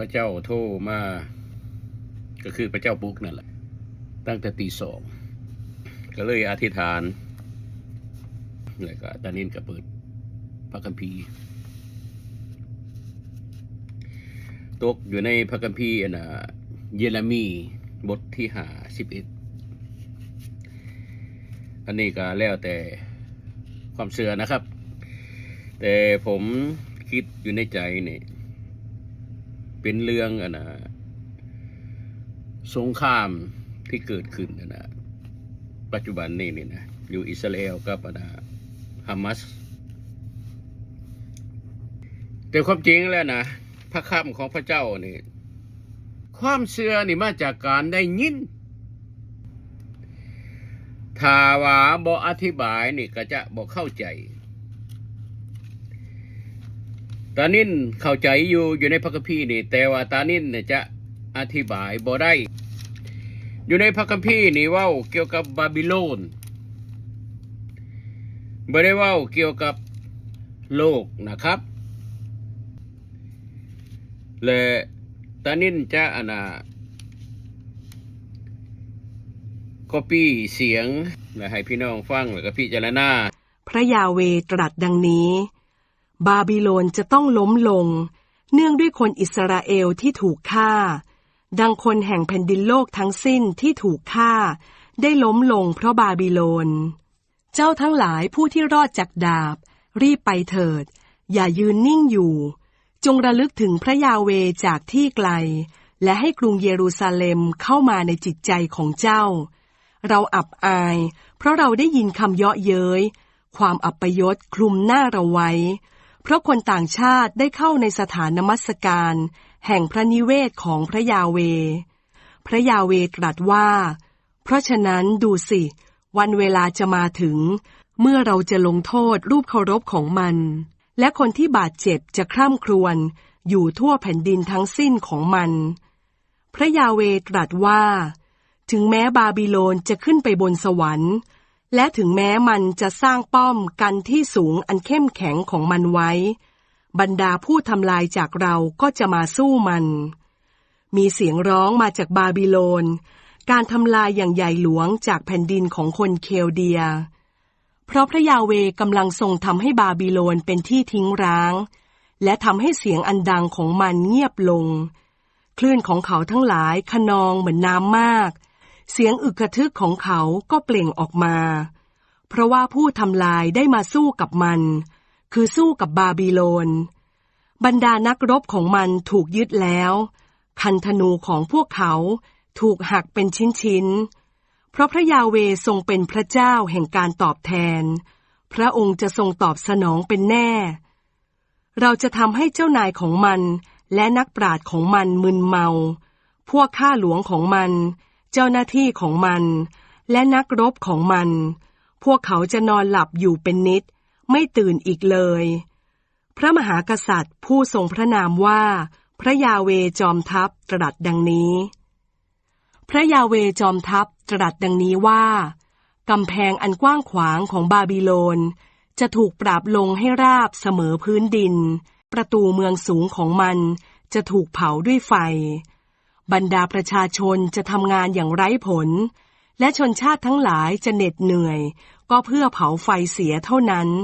พระเจ้าโทรมาก็คือพระเจ้าปุ๊กนั่นแหละ ตั้งแต่ตีสองก็เลยอธิษฐานแล้วก็ตอนนี้ก็เปิดพระคัมภีร์ตกอยู่ในพระคัมภีร์อันน่ะเยเรมีบทที่หาสิบเอ็ดอันนี้ก็แล้วแต่ความเชื่อนะครับ แต่ผมคิดอยู่ในใจเนี่ย เป็นเรื่องอะนะสงครามที่เกิดขึ้นอะนะ ปัจจุบันนี้นี่นะ อยู่อิสราเอลกับอะนะฮามาสแต่ความจริงแล้วนะ พระคำของพระเจ้านี่ ความเชื่อนี่มาจากการได้ยินถ้าว่าบ่อธิบายนี่ก็จะบ่เข้าใจ ตานินเข้าใจอยู่อยู่ในพระคัมภีร์นี่ แต่ว่าตานินเนี่ยจะอธิบายบ่ได้ อยู่ในพระคัมภีร์นี่ว่าเกี่ยวกับบาบิโลนบ่ได้ว่าเกี่ยวกับโลกนะครับ และตานินจะอนนาก็ปี้เสียงและให้พี่น้องฟังแล้วก็พิจารณาพระยาเวตรัสดังนี้ บาบิโลนจะต้องล้มลง เนื่องด้วยคนอิสราเอลที่ถูกฆ่า ดังคนแห่งแผ่นดินโลกทั้งสิ้นที่ถูกฆ่า ได้ล้มลงเพราะบาบิโลน เจ้าทั้งหลายผู้ที่รอดจากดาบ รีบไปเถิด อย่ายืนนิ่งอยู่ จงระลึกถึงพระยาเวจากที่ไกล และให้กรุงเยรูซาเล็มเข้ามาในจิตใจของเจ้า เราอับอาย เพราะเราได้ยินคำเยาะเย้ยความอับปยศคลุมหน้าเราไว้ เพราะคนต่างชาติได้เข้าในสถานนมัสการ แห่งพระนิเวศของพระยาเว พระยาเวตรัสว่า เพราะฉะนั้นดูสิ วันเวลาจะมาถึง เมื่อเราจะลงโทษรูปเคารพของมัน และคนที่บาดเจ็บจะคร่ำครวญอยู่ทั่วแผ่นดินทั้งสิ้นของมัน พระยาเวตรัสว่า ถึงแม้บาบิโลนจะขึ้นไปบนสวรรค์ และถึงแม้มันจะสร้างป้อมกันที่สูงอันเข้มแข็งของมันไว้ บรรดาผู้ทำลายจากเราก็จะมาสู้มัน มีเสียงร้องมาจากบาบิโลน การทำลายอย่างใหญ่หลวงจากแผ่นดินของคนเคลเดีย เพราะพระยาเวกำลังทรงทำให้บาบิโลนเป็นที่ทิ้งร้าง และทำให้เสียงอันดังของมันเงียบลง คลื่นของเขาทั้งหลายขนองเหมือนน้ำมากเเสียงอึกกระทึกของเขาก็เปล่งออกมา เพราะว่าผู้ทำลายได้มาสู้กับมัน คือสู้กับบาบิโลน บรรดานักรบของมันถูกยึดแล้ว คันธนูของพวกเขาถูกหักเป็นชิ้นๆ เพราะพระยาเวทรงเป็นพระเจ้าแห่งการตอบแทน พระองค์จะทรงตอบสนองเป็นแน่ เราจะทำให้เจ้านายของมันและนักปราชญ์ของมันมึนเมา พวกข้าหลวงของมัน เจ้าหน้าที่ของมัน และนักรบของมัน พวกเขาจะนอนหลับอยู่เป็นนิด ไม่ตื่นอีกเลย พระมหากษัตริย์ผู้ทรงพระนามว่า พระยาเวจอมทัพตรัสดังนี้ พระยาเวจอมทัพตรัสดังนี้ว่ากำแพงอันกว้างขวางของบาบิโลน จะถูกปราบลงให้ราบเสมอพื้นดิน ประตูเมืองสูงของมันจะถูกเผาด้วยไฟ บรรดาประชาชนจะทำงานอย่างไร้ผล และชนชาติทั้งหลายจะเหน็ดเหนื่อย ก็เพื่อเผาไฟเสียเท่านั้น